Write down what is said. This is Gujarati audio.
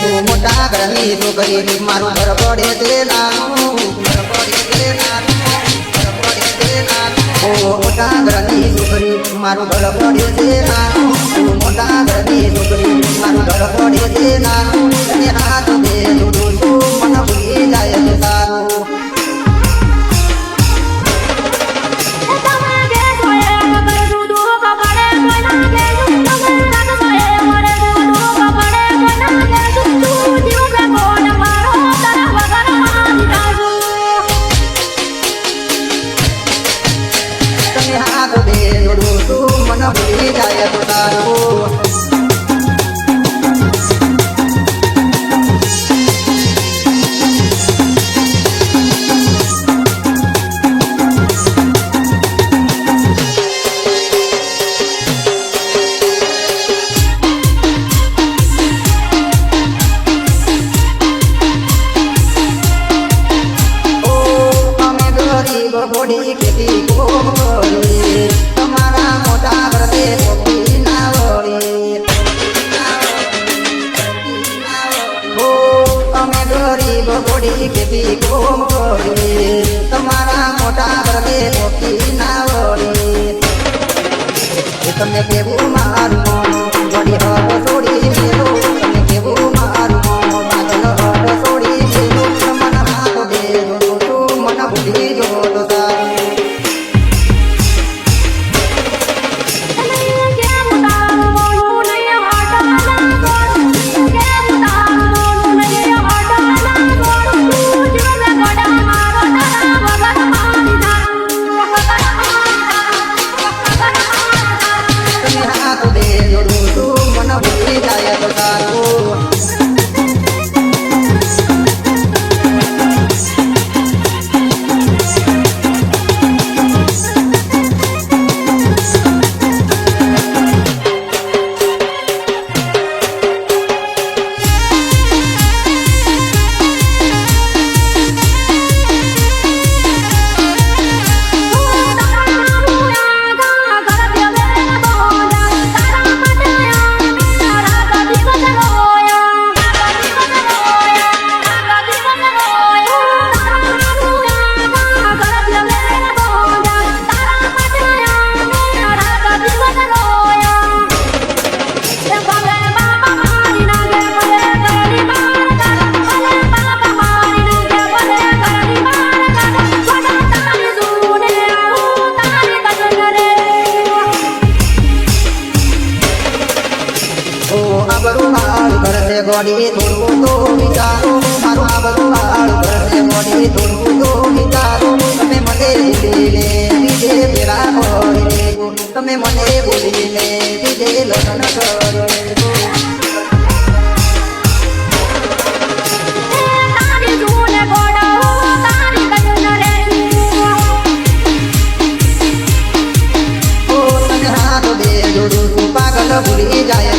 તું મોટા ઘરની છોકરી મારું ઘર પડે તે ઘરની છોકરી મારું ગળ પડ્યો છે ના મોટા ઘરની છોકરી મારું ગળ પડ્યો છે ના અને હાથ બે ভুলি যায় তোমার বডি কেটে কোরে। ગરીબ બોડી ખેતી કોરી તમારા મોટા વ્રતે કોપી ના વળી એ તમને કેવું મારું વળી હદ છોડી મેલો તમને કેવું મારું પાછળ હદ છોડી મન ભૂલી જો કરશે ગોડી થોડું તો વિચારો મારું આબરૂ હાલ કરશે ગોડી થોડું તો વિચારો તમે મને ભૂલી લે બીજે પેલા કરી લેજો તમે મને ભૂલી લે બીજે લગ્ન કરી લેજો ઓ તને હાથ દે જોડું તું પાગલ ભૂલી જાય